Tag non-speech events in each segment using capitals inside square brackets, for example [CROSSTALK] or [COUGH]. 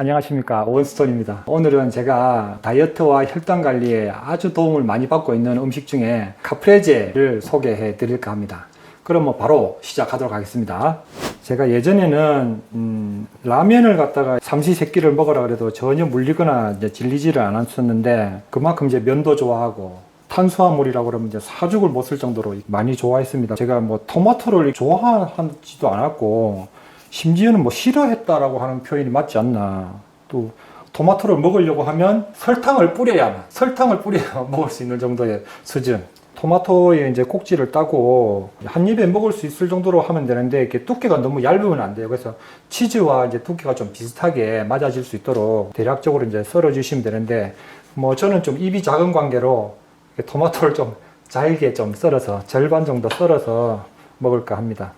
안녕하십니까. 원스톤입니다. 오늘은 제가 다이어트와 혈당 관리에 아주 도움을 많이 받고 있는 음식 중에 카프레제를 소개해 드릴까 합니다. 그럼 뭐 바로 시작하도록 하겠습니다. 제가 예전에는 음, 라면을 갖다가 삼시 세끼를 먹으라 그래도 전혀 물리거나 질리지를 않았었는데 그만큼 이제 면도 좋아하고 탄수화물이라고 그러면 이제 사죽을 못 쓸 정도로 많이 좋아했습니다. 제가 뭐 토마토를 좋아하지도 않았고 심지어는 뭐 싫어했다라고 하는 표현이 맞지 않나. 또 토마토를 먹으려고 하면 설탕을 뿌려야만 설탕을 뿌려야 [LAUGHS] 먹을 수 있는 정도의 수준. 토마토의 이제 꼭지를 따고 한 입에 먹을 수 있을 정도로 하면 되는데 이렇게 두께가 너무 얇으면 안 돼요. 그래서 치즈와 이제 두께가 좀 비슷하게 맞아질 수 있도록 대략적으로 이제 썰어 주시면 되는데 뭐 저는 좀 입이 작은 관계로 토마토를 좀 [LAUGHS] 잘게 좀 썰어서 절반 정도 썰어서 먹을까 합니다.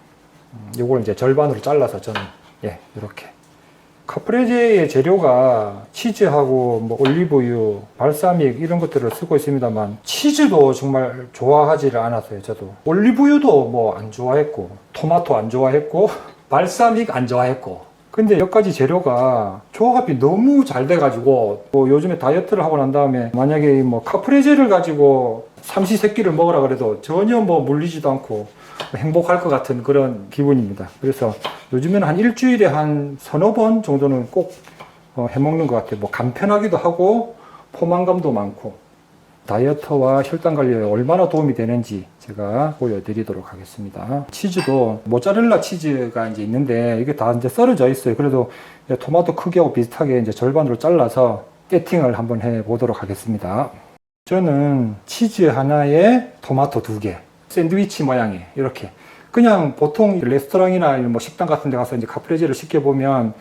음, 요걸 이제 절반으로 잘라서 저는 예 이렇게 카프레제의 재료가 치즈하고 뭐 올리브유, 발사믹 이런 것들을 쓰고 있습니다만 치즈도 정말 좋아하지를 않았어요. 저도 올리브유도 뭐 안 좋아했고 토마토 안 좋아했고 [LAUGHS] 발사믹 안 좋아했고 근데 몇 가지 재료가 조합이 너무 잘 돼가지고 뭐 요즘에 다이어트를 하고 난 다음에 만약에 이뭐 카프레제를 가지고 삼시세끼를 먹으라 그래도 전혀 뭐 물리지도 않고 행복할 것 같은 그런 기분입니다. 그래서 요즘에는 한 일주일에 한 서너 번 정도는 꼭 어, 해먹는 것 같아요. 뭐 간편하기도 하고 포만감도 많고 다이어트와 혈당 관리에 얼마나 도움이 되는지 제가 보여드리도록 하겠습니다. 치즈도 모짜렐라 치즈가 이제 있는데 이게 다 이제 썰어져 있어요. 그래도 토마토 크기하고 비슷하게 이제 절반으로 잘라서 세팅을 한번 해 보도록 하겠습니다. 저는 치즈 하나에 토마토 두 개, 샌드위치 모양의 이렇게 그냥 보통 레스토랑이나 뭐 식당 같은 데 가서 이제 카프레제를 시켜 보면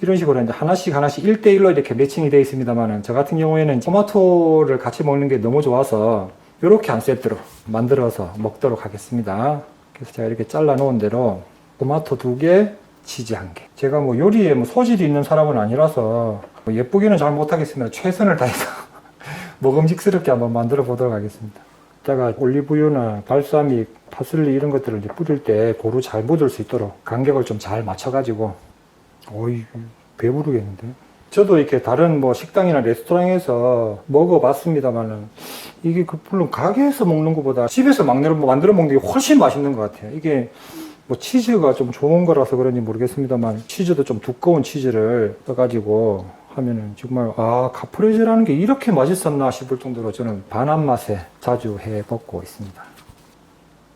이런 식으로 이제 하나씩 하나씩 1대1로 이렇게 매칭이 되어 있습니다만은 저 같은 경우에는 토마토를 같이 먹는 게 너무 좋아서 이렇게 한 세트로 만들어서 먹도록 하겠습니다. 그래서 제가 이렇게 잘라 놓은 대로 토마토 두 개, 치즈 한 개. 제가 뭐 요리에 뭐 소질이 있는 사람은 아니라서 뭐 예쁘게는 잘 못하겠습니다. 최선을 다해서 [LAUGHS] 먹음직스럽게 한번 만들어 보도록 하겠습니다. 이따가 올리브유나 발사믹, 파슬리 이런 것들을 이제 뿌릴 때 고루 잘 묻을 수 있도록 간격을 좀 잘 맞춰가지고 어이 배부르겠는데 저도 이렇게 다른 뭐 식당이나 레스토랑에서 먹어봤습니다만은 이게 그 물론 가게에서 먹는 것보다 집에서 만들어 만들어 먹는 게 훨씬 맛있는 것 같아요. 이게 뭐 치즈가 좀 좋은 거라서 그런지 모르겠습니다만 치즈도 좀 두꺼운 치즈를 써가지고 하면은 정말 아 카프레제라는 게 이렇게 맛있었나 싶을 정도로 저는 반한 맛에 자주 해 먹고 있습니다.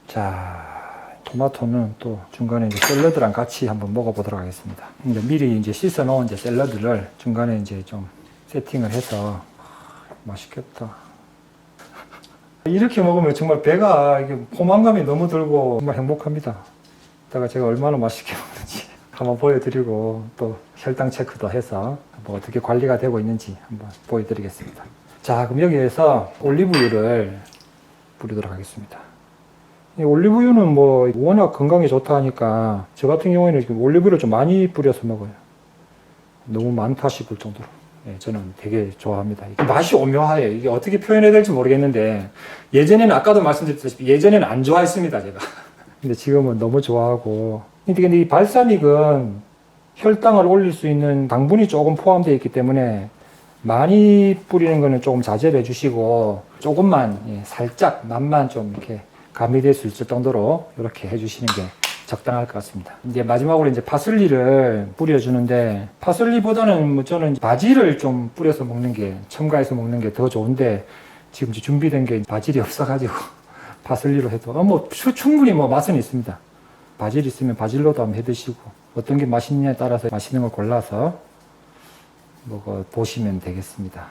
자 토마토는 또 중간에 이제 샐러드랑 같이 한번 먹어보도록 하겠습니다. 이제 미리 이제 씻어 놓은 이제 샐러드를 중간에 이제 좀 세팅을 해서 아, 맛있겠다. [LAUGHS] 이렇게 먹으면 정말 배가 포만감이 너무 들고 정말 행복합니다. 이따가 제가 얼마나 맛있게 먹는지 한번 보여드리고 또 혈당 체크도 해서 뭐 어떻게 관리가 되고 있는지 한번 보여드리겠습니다. 자, 그럼 여기에서 올리브유를 뿌리도록 하겠습니다. 이 올리브유는 뭐 워낙 건강에 좋다 하니까 저 같은 경우에는 올리브유를 좀 많이 뿌려서 먹어요. 너무 많다 싶을 정도로. 예, 저는 되게 좋아합니다. 이게 맛이 오묘해요. 이게 어떻게 표현해야 될지 모르겠는데 예전에는 아까도 말씀드렸다시피 예전에는 안 좋아했습니다, 제가. [LAUGHS] 근데 지금은 너무 좋아하고. 근데 이 발사믹은 혈당을 올릴 수 있는 당분이 조금 포함되어 있기 때문에 많이 뿌리는 거는 조금 자제를 해주시고 조금만 예, 살짝 맛만 좀 이렇게 가미될 수 있을 정도로 이렇게 해주시는 게 적당할 것 같습니다. 이제 마지막으로 이제 파슬리를 뿌려주는데 파슬리보다는 뭐 저는 바질을 좀 뿌려서 먹는 게 첨가해서 먹는 게 더 좋은데 지금 준비된 게 바질이 없어가지고 [LAUGHS] 파슬리로 해도 어, 뭐 추- 충분히 뭐 맛은 있습니다. 바질 있으면 바질로도 한번 해 드시고 어떤 게 맛있느냐에 따라서 맛있는 걸 골라서 먹어 보시면 되겠습니다.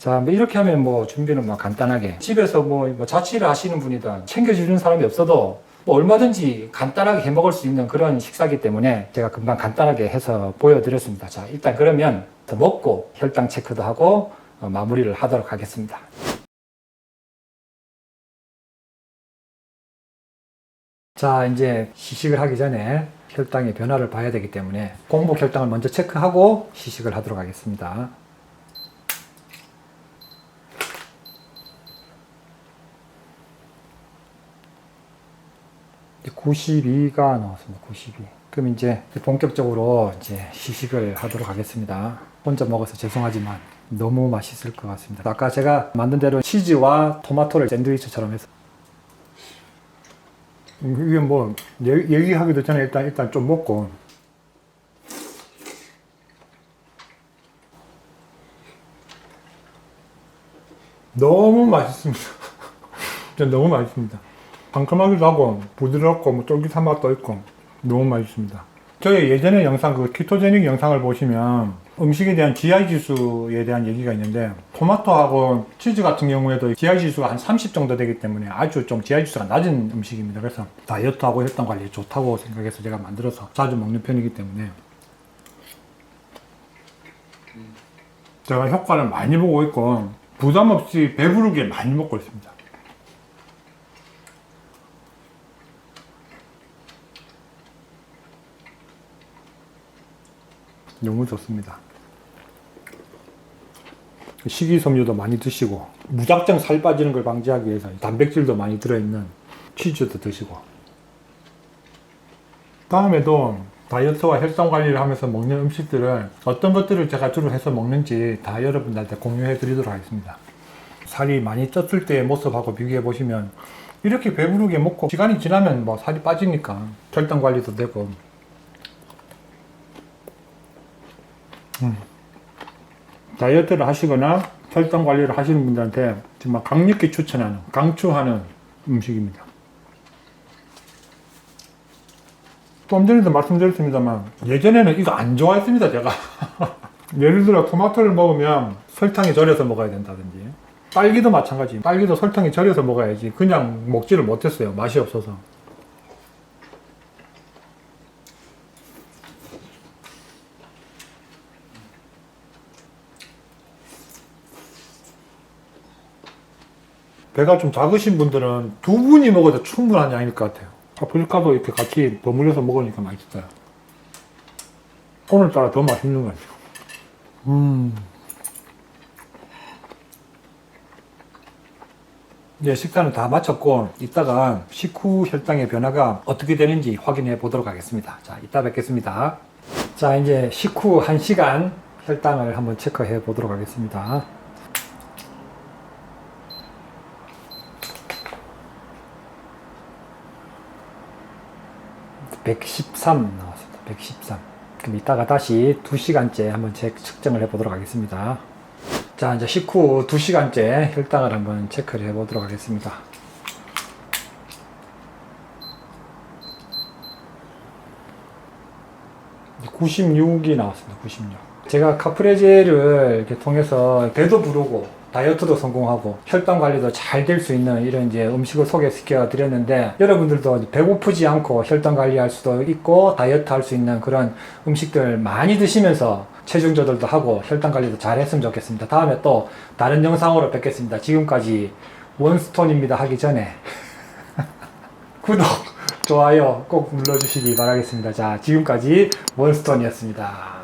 자, 뭐 이렇게 하면 뭐 준비는 뭐 간단하게 집에서 뭐, 뭐 자취를 하시는 분이든 챙겨주는 사람이 없어도 뭐 얼마든지 간단하게 해 먹을 수 있는 그런 식사기 때문에 제가 금방 간단하게 해서 보여드렸습니다. 자, 일단 그러면 더 먹고 혈당 체크도 하고 어, 마무리를 하도록 하겠습니다. 자, 이제 시식을 하기 전에 혈당의 변화를 봐야 되기 때문에 공복 혈당을 먼저 체크하고 시식을 하도록 하겠습니다. 92가 나왔습니다. 92. 그럼 이제 본격적으로 이제 시식을 하도록 하겠습니다. 혼자 먹어서 죄송하지만 너무 맛있을 것 같습니다. 아까 제가 만든 대로 치즈와 토마토를 샌드위치처럼 해서 음, 이게 뭐 얘- 얘기하기도 전에 일단 일단 좀 먹고 너무 맛있습니다. [LAUGHS] 진짜 너무 맛있습니다. 상큼하기도 하고 부드럽고 뭐 쫄깃한 맛도 있고 너무 맛있습니다. 저희 예전에 영상 그 키토제닉 영상을 보시면 음식에 대한 GI 지수에 대한 얘기가 있는데 토마토하고 치즈 같은 경우에도 GI 지수가 한 30 정도 되기 때문에 아주 좀 GI 지수가 낮은 음식입니다. 그래서 다이어트하고 혈당 관리에 좋다고 생각해서 제가 만들어서 자주 먹는 편이기 때문에 제가 효과를 많이 보고 있고 부담 없이 배부르게 많이 먹고 있습니다. 너무 좋습니다. 식이섬유도 많이 드시고 무작정 살 빠지는 걸 방지하기 위해서 단백질도 많이 들어있는 치즈도 드시고 다음에도 다이어트와 혈당 관리를 하면서 먹는 음식들을 어떤 것들을 제가 주로 해서 먹는지 다 여러분들한테 공유해 드리도록 하겠습니다. 살이 많이 쪘을 때의 모습하고 비교해 보시면 이렇게 배부르게 먹고 시간이 지나면 뭐 살이 빠지니까 혈당 관리도 되고 다이어트를 하시거나 혈당 관리를 하시는 분들한테 정말 강력히 추천하는, 강추하는 음식입니다. 좀 전에도 말씀드렸습니다만 예전에는 이거 안 좋아했습니다 제가. [LAUGHS] 예를 들어 토마토를 먹으면 설탕에 절여서 먹어야 된다든지 딸기도 마찬가지 딸기도 설탕에 절여서 먹어야지 그냥 먹지를 못했어요 맛이 없어서 배가 좀 작으신 분들은 두 분이 먹어도 충분한 양일 것 같아요. 파프리카도 이렇게 같이 버무려서 먹으니까 맛있어요. 오늘따라 더 맛있는 것 같아요. 음. 네, 식사는 다 마쳤고, 이따가 식후 혈당의 변화가 어떻게 되는지 확인해 보도록 하겠습니다. 자, 이따 뵙겠습니다. 자, 이제 식후 1시간 혈당을 한번 체크해 보도록 하겠습니다. 113 나왔습니다. 113. 그럼 이따가 다시 2시간째 한번 체, 측정을 해보도록 하겠습니다. 자, 이제 식후 2시간째 혈당을 한번 체크를 해보도록 하겠습니다. 96이 나왔습니다. 96. 제가 카프레제를 통해서 배도 부르고 다이어트도 성공하고 혈당 관리도 잘 될 수 있는 이런 이제 음식을 소개시켜 드렸는데 여러분들도 배고프지 않고 혈당 관리할 수도 있고 다이어트 할 수 있는 그런 음식들 많이 드시면서 체중 조절도 하고 혈당 관리도 잘 했으면 좋겠습니다. 다음에 또 다른 영상으로 뵙겠습니다. 지금까지 원스톤입니다 하기 전에 [LAUGHS] 구독, 좋아요 꼭 눌러주시기 바라겠습니다. 자, 지금까지 원스톤이었습니다.